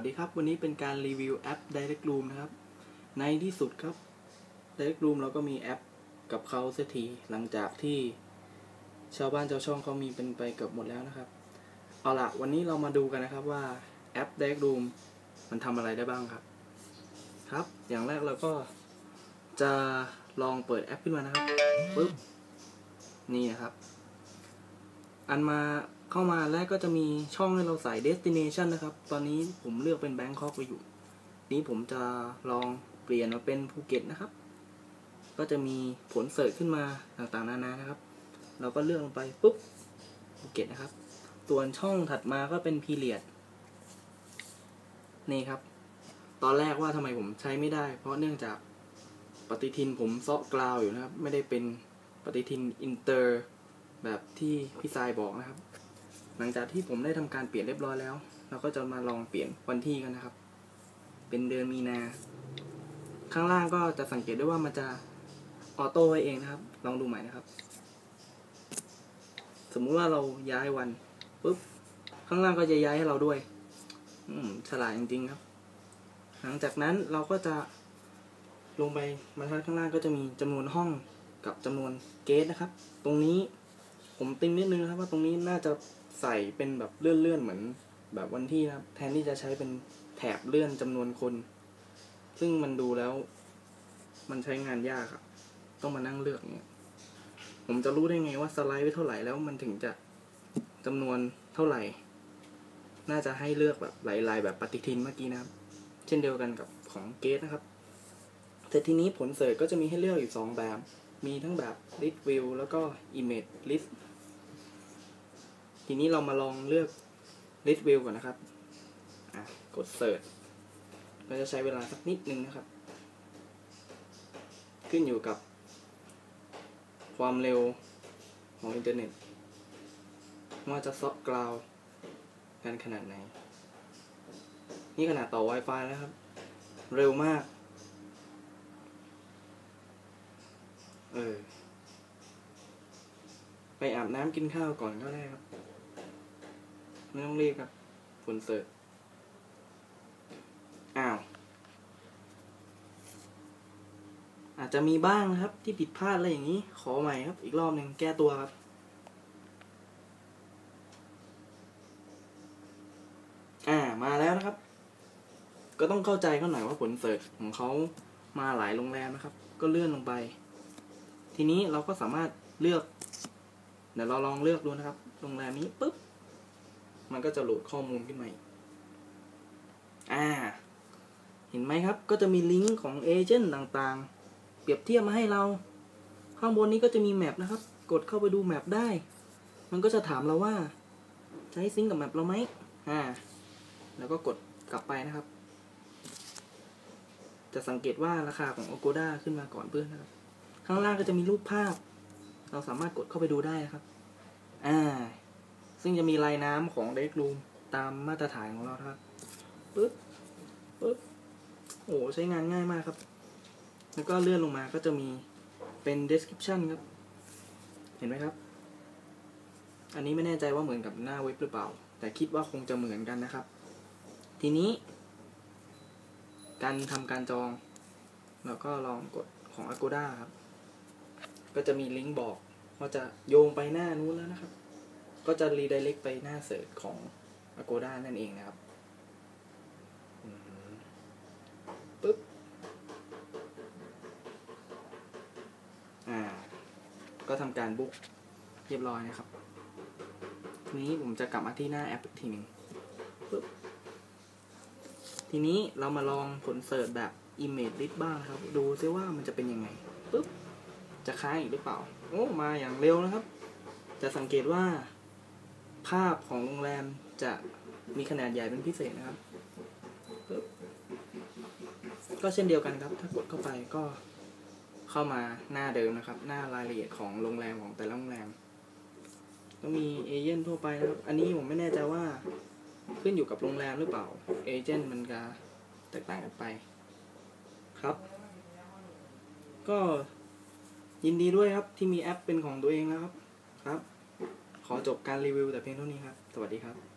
วัสดีครับ วันนี้เป็นการรีวิวแอป Direct Room นะครับ ในที่สุดครับ Direct Room เราก็มีแอปกับเขาเสียทีหลังจากที่ชาวบ้านชาวช่องเขามีเป็นไปเกือบหมดแล้วนะครับ เอาละวันนี้เรามาดูกันนะครับว่าแอป Direct Room มันทำอะไรได้บ้างครับ ครับ อย่างแรกเราก็จะลองเปิดแอปขึ้นมานะครับปึ๊บนี่นะครับ อันมา เข้ามาแรกก็จะมีช่องให้เราใส่ destination นะครับ ตอนนี้ผมเลือกเป็น Bangkok ไปอยู่ นี้ผมจะลองเปลี่ยนมาเป็นภูเก็ตนะครับ ก็จะมีผลเสิร์ชขึ้นมาต่างๆนานานะครับ เราก็เลือกลงไปปุ๊บภูเก็ตนะครับ ส่วนช่องถัดมาก็เป็น period นี่ครับ ตอนแรกว่าทำไมผมใช้ไม่ได้ เพราะเนื่องจากปฏิทินผมเซาะกราวอยู่นะครับ ไม่ได้เป็นปฏิทินอินเตอร์แบบที่พี่ทรายบอกนะครับ หลังจากที่ผมได้ทำการเปลี่ยนเรียบร้อยแล้ว เราก็จะมาลองเปลี่ยนวันที่กันนะครับ เป็นเดือนมีนา ข้างล่างก็จะสังเกตได้ว่ามันจะออโต้ไว้เองนะครับ ลองดูใหม่นะครับ สมมุติว่าเราย้ายวันปุ๊บข้างล่างก็จะย้ายให้เราด้วย อืมฉลาดจริงๆครับ หลังจากนั้นเราก็จะลงไปบรรทัดข้างล่างก็จะมีจำนวนห้องกับจำนวนเกสนะครับ ตรงนี้ผมติงนิดนึงนะครับว่าตรงนี้น่าจะ ใส่เป็นแบบเลื่อนๆเหมือนแบบวันที่นะครับ แทนที่จะใช้เป็นแถบเลื่อนจำนวนคน ซึ่งมันดูแล้ว มันใช้งานยากอะต้องมานั่งเลือกเนี่ย ผมจะรู้ได้ไงว่าสไลด์ไว้เท่าไหร่แล้วมันถึงจะจำนวนเท่าไหร่ น่าจะให้เลือกแบบหลายๆแบบปฏิทินเมื่อกี้นะครับ เช่นเดียวกันกับของเกสนะครับ แต่ทีนี้ผลเสิร์ชก็จะมีให้เลือกอยู่สองแบบ มีทั้งแบบ list view แล้วก็ image list ทีนี้เรามาลองเลือก list view ก่อนนะครับ อะ กด search ก็จะใช้เวลาสักนิดนึงนะครับ ขึ้นอยู่กับ ความเร็วของอินเทอร์เน็ต ว่าจะซอกกราวกันขนาดไหน นี่ขนาดต่อ Wi-Fi แล้วครับ เร็วมาก เออ ไปอาบน้ำกินข้าวก่อนก็ได้ครับ ไม่ต้องรีบครับฝนเสิร์ฟอ้าว อาจจะมีบ้างนะครับที่ผิดพลาดอะไรอย่างนี้ ขอใหม่ครับ อีกรอบหนึ่งแก้ตัวครับ อ่ามาแล้วนะครับ ก็ต้องเข้าใจเขาหน่อยว่าผลเสิร์ชของเขามาหลายโรงแรมนะครับ ก็เลื่อนลงไป ทีนี้เราก็สามารถเลือก เดี๋ยวเราลองเลือกดูนะครับ โรงแรมนี้ปุ๊บ มันก็จะโหลดข้อมูลขึ้นมาอ่า เห็นไหมครับ ก็จะมีลิงก์ของเอเจนต์ต่างๆ เปรียบเทียบมาให้เรา ข้างบนนี้ก็จะมีแมปนะครับ กดเข้าไปดูแมปได้ มันก็จะถามเราว่า จะให้ซิงกับแมปเราไหมอ่า แล้วก็กดกลับไปนะครับ จะสังเกตว่าราคาของ Agoda ขึ้นมาก่อนเพื่อนนะครับ ข้างล่างก็จะมีรูปภาพ เราสามารถกดเข้าไปดูได้นะครับ ซึ่งจะมีลายน้ำของ Direct Room ตามมาตรฐานของเราครับปึ๊บปึ๊บโอ้ใช้งานง่ายมากครับ แล้วก็เลื่อนลงมาก็จะมีเป็น description ครับ เห็นไหมครับ อันนี้ไม่แน่ใจว่าเหมือนกับหน้าเว็บหรือเปล่า แต่คิดว่าคงจะเหมือนกันนะครับ ทีนี้การทำการจอง เราก็ลองกดของ Agoda ครับ ก็จะมีลิงก์บอกว่าจะโยงไปหน้านู้นแล้วนะครับ ก็จะรี i r e c t ไปหน้าเสิร์ชของ Agoda นั่นเองนะครับอืมปึ๊บ อ่า ก็ทำการบุ๊กเรียบร้อยนะครับ ทีนี้ผมจะกลับมาที่หน้าแอปอีกทีหนึ่งปึ๊บ ทีนี้เรามาลองผลเสิร์ชแบบ Image List บ้างครับ ดูซิว่ามันจะเป็นยังไงปึ๊บ จะค้างอีกหรือเปล่า โอ้ มาอย่างเร็วนะครับ จะสังเกตว่า ภาพของโรงแรมจะมีขนาดใหญ่เป็นพิเศษนะครับ ก็เช่นเดียวกันครับ ถ้ากดเข้าไปก็เข้ามาหน้าเดิมนะครับ หน้ารายละเอียดของโรงแรมของแต่ละโรงแรมก็มีเอเย่นทั่วไปนะครับ อันนี้ผมไม่แน่ใจว่าขึ้นอยู่กับโรงแรมหรือเปล่า เอเจนต์มันจะแตกต่างกันไปครับ ก็ยินดีด้วยครับที่มีแอปเป็นของตัวเองแล้วครับครับ ขอจบการรีวิวแต่เพียงเท่านี้ครับ สวัสดีครับ